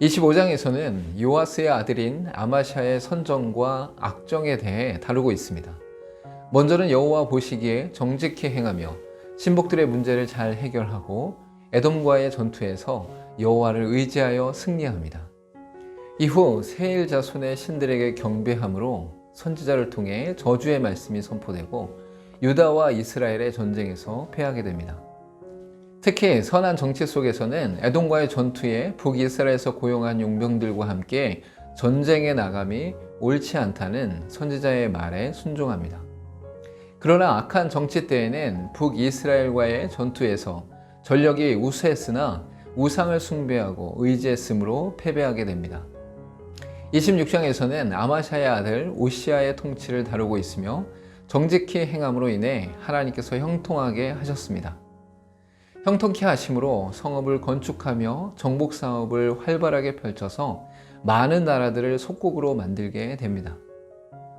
25장에서는 요아스의 아들인 아마샤의 선정과 악정에 대해 다루고 있습니다. 먼저는 여호와 보시기에 정직히 행하며 신복들의 문제를 잘 해결하고 에돔과의 전투에서 여호와를 의지하여 승리합니다. 이후 세일 자손의 신들에게 경배함으로 선지자를 통해 저주의 말씀이 선포되고 유다와 이스라엘의 전쟁에서 패하게 됩니다. 특히 선한 정치 속에서는 에돔과의 전투에 북이스라엘에서 고용한 용병들과 함께 전쟁에 나감이 옳지 않다는 선지자의 말에 순종합니다. 그러나 악한 정치 때에는 북이스라엘과의 전투에서 전력이 우세했으나 우상을 숭배하고 의지했으므로 패배하게 됩니다. 26장에서는 아마샤의 아들 오시아의 통치를 다루고 있으며 정직히 행함으로 인해 하나님께서 형통하게 하셨습니다. 형통케 하심으로 성읍을 건축하며 정복 사업을 활발하게 펼쳐서 많은 나라들을 속국으로 만들게 됩니다.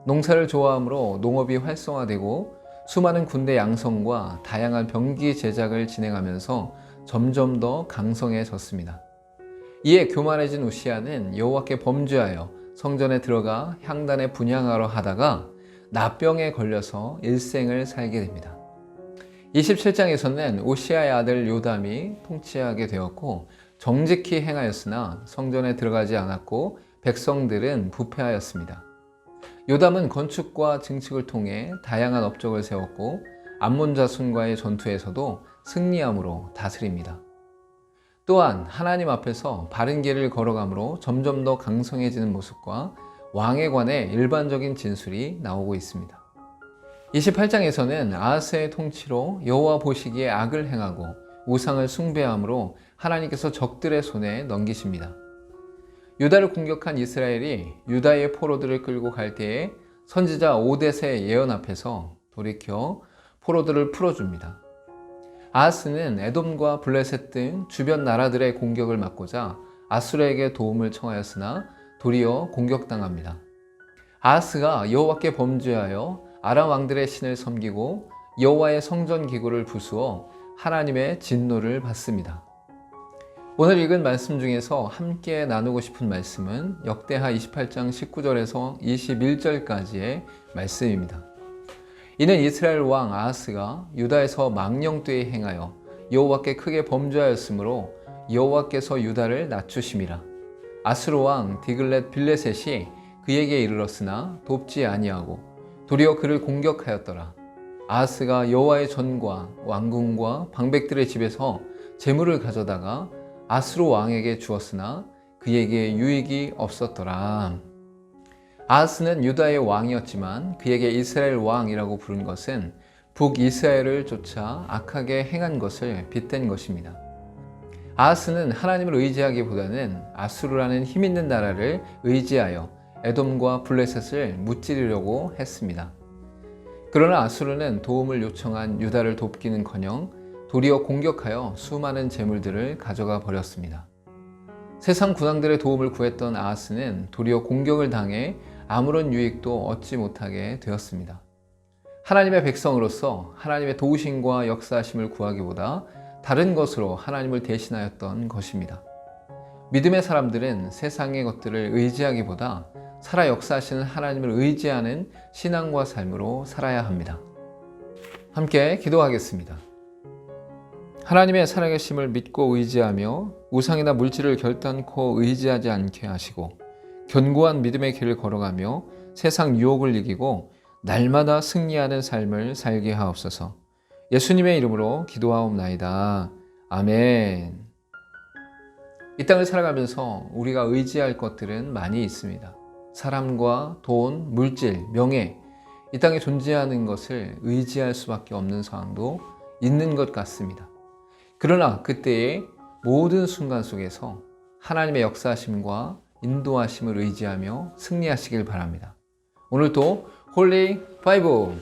농사를 좋아하므로 농업이 활성화되고 수많은 군대 양성과 다양한 병기 제작을 진행하면서 점점 더 강성해졌습니다. 이에 교만해진 우시아는 여호와께 범죄하여 성전에 들어가 향단에 분향하러 하다가 나병에 걸려서 일생을 살게 됩니다. 27장에서는 오시아의 아들 요담이 통치하게 되었고 정직히 행하였으나 성전에 들어가지 않았고 백성들은 부패하였습니다. 요담은 건축과 증축을 통해 다양한 업적을 세웠고 암몬 자손과의 전투에서도 승리함으로 다스립니다. 또한 하나님 앞에서 바른 길을 걸어감으로 점점 더 강성해지는 모습과 왕에 관해 일반적인 진술이 나오고 있습니다. 28장에서는 아하스의 통치로 여호와 보시기에 악을 행하고 우상을 숭배함으로 하나님께서 적들의 손에 넘기십니다. 유다를 공격한 이스라엘이 유다의 포로들을 끌고 갈 때에 선지자 오데세 예언 앞에서 돌이켜 포로들을 풀어줍니다. 아하스는 에돔과 블레셋 등 주변 나라들의 공격을 막고자 아수르에게 도움을 청하였으나 도리어 공격당합니다. 아하스가 여호와께 범죄하여 아람 왕들의 신을 섬기고 여호와의 성전 기구를 부수어 하나님의 진노를 받습니다. 오늘 읽은 말씀 중에서 함께 나누고 싶은 말씀은 역대하 28장 19절에서 21절까지의 말씀입니다. 이는 이스라엘 왕 아하스가 유다에서 망령되이 행하여 여호와께 크게 범죄하였으므로 여호와께서 유다를 낮추심이라. 아스로 왕 디글렛 빌레셋이 그에게 이르렀으나 돕지 아니하고 도리어 그를 공격하였더라. 아하스가 여호와의 전과 왕궁과 방백들의 집에서 재물을 가져다가 아스로 왕에게 주었으나 그에게 유익이 없었더라. 아하스는 유다의 왕이었지만 그에게 이스라엘 왕이라고 부른 것은 북이스라엘을 쫓아 악하게 행한 것을 빗댄 것입니다. 아하스는 하나님을 의지하기보다는 아수르라는 힘 있는 나라를 의지하여 에돔과 블레셋을 무찌르려고 했습니다. 그러나 아수르는 도움을 요청한 유다를 돕기는커녕 도리어 공격하여 수많은 재물들을 가져가 버렸습니다. 세상 군왕들의 도움을 구했던 아하스는 도리어 공격을 당해 아무런 유익도 얻지 못하게 되었습니다. 하나님의 백성으로서 하나님의 도우심과 역사하심을 구하기보다 다른 것으로 하나님을 대신하였던 것입니다. 믿음의 사람들은 세상의 것들을 의지하기보다 살아 역사하시는 하나님을 의지하는 신앙과 삶으로 살아야 합니다. 함께 기도하겠습니다. 하나님의 살아계심을 믿고 의지하며 우상이나 물질을 결단코 의지하지 않게 하시고 견고한 믿음의 길을 걸어가며 세상 유혹을 이기고 날마다 승리하는 삶을 살게 하옵소서. 예수님의 이름으로 기도하옵나이다. 아멘. 이 땅을 살아가면서 우리가 의지할 것들은 많이 있습니다. 사람과 돈, 물질, 명예, 이 땅에 존재하는 것을 의지할 수밖에 없는 상황도 있는 것 같습니다. 그러나 그때의 모든 순간 속에서 하나님의 역사하심과 인도하심을 의지하며 승리하시길 바랍니다. 오늘도 홀리 파이브